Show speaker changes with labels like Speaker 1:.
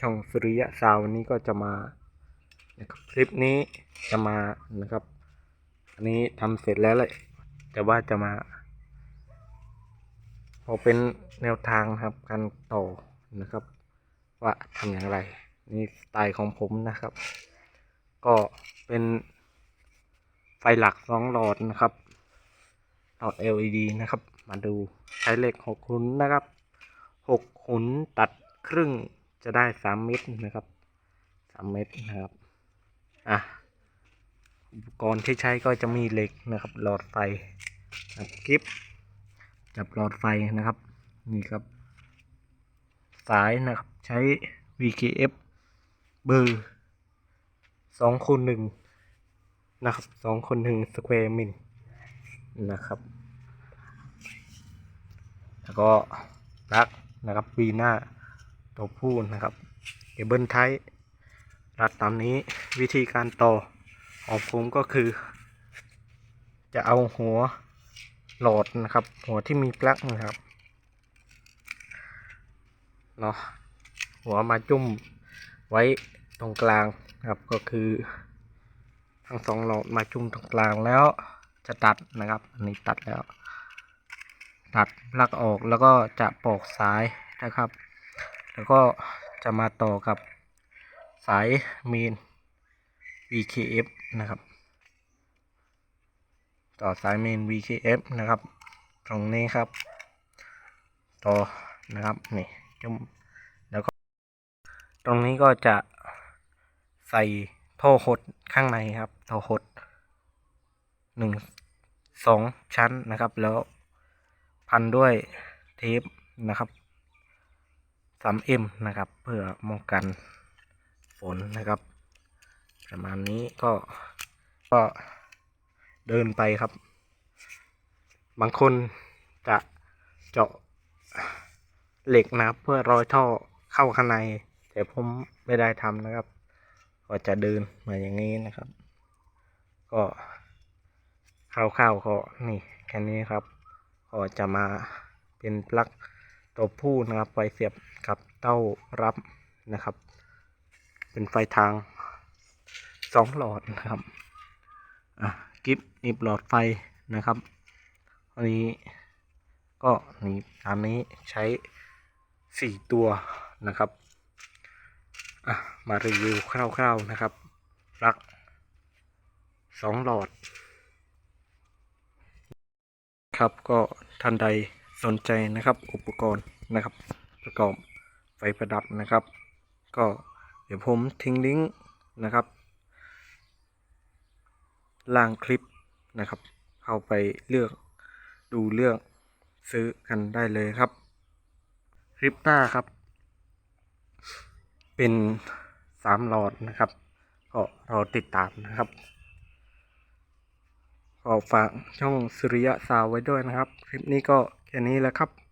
Speaker 1: ช่องสุริยะซาววันนี้ก็จะมานะครับคลิปนี้จะมานะครับ อันนี้ทำเสร็จแล้วเลย แต่ว่าจะมาพอเป็นแนวทางครับการต่อนะครับ ว่าทำอย่างไร นี่สไตล์ของผมนะครับ ก็เป็นไฟหลักสองหลอดนะครับหลอด LED นะครับ มาดูใช้เหล็กหกหุนนะครับหกหุนตัดครึ่ง จะได้สามเมตรนะครับสามเมตรนะครับอะอุปกรณ์ที่ใช้ก็จะมีเหล็กนะครับ หลอดไฟนะครับกิฟจับหลอดไฟนะครับนี่ครับ สายนะครับใช้ VKF เบอร์สองคูณหนึ่งนะครับสองคูณหนึ่งสแควร์มิลนะครับ แล้วก็ลักนะครับวีหน้า ตัวผู้นะครับเคเบิลไทป์รัดตามนี้วิธีการต่อของผมก็คือ จะเอาหัวหลอดนะครับ หัวที่มีปลั๊กนะครับเนาะหัวมาจุ่มไว้ตรงกลางนะครับก็คือ ทั้งสองหลอดมาจุ่มตรงกลางแล้วจะตัดนะครับอันนี้ตัดแล้ว ตัดปลั๊กออกแล้วก็จะปอกสายนะครับ แล้วก็จะมาต่อกับสายเมน VKF นะครับ ต่อสายเมน VKF นะครับ ตรงนี้ครับ ต่อนะครับนี่จุ่มแล้วก็ตรงนี้ก็จะใส่ท่อหดข้างในครับท่อหดหนึ่งสองชั้นนะครับ แล้วพันด้วยเทปนะครับ 3M นะครับ เพื่อป้องกันฝนนะครับ ประมาณนี้ก็ก็เดินไปครับ บางคนจะเจาะเหล็กนะครับ เพื่อรอยท่อเข้าข้างใน แต่ผมไม่ได้ทำนะครับ ก็จะเดินมาอย่างนี้นะครับ ก็คร่าวๆก็นี่แค่นี้ครับ ก็จะมาเป็นปลั๊ก ตัวผู้นะครับไฟเสียบกับเต้ารับนะครับ เป็นไฟทางสองหลอดนะครับอะกิฟนิบหลอดไฟนะครับอันนี้ก็นี่ตามนี้ใช้สี่ตัวนะครับอะมารีวิวคร่าวๆนะครับปลั๊กสองหลอด ครับก็ท่านใด สนใจนะครับอุปกรณ์นะครับ ประกอบไฟประดับนะครับ ก็เดี๋ยวผมทิ้งลิงก์นะครับล่างคลิปนะครับ เข้าไปเลือกดูเลือกซื้อกันได้เลยครับ คลิปหน้าครับ เป็นสามหลอดนะครับ ก็รอติดตามนะครับ ขอฝากช่องสุริยะสาวไว้ด้วยนะครับ คลิปนี้ก็แค่นี้แหล้วครับ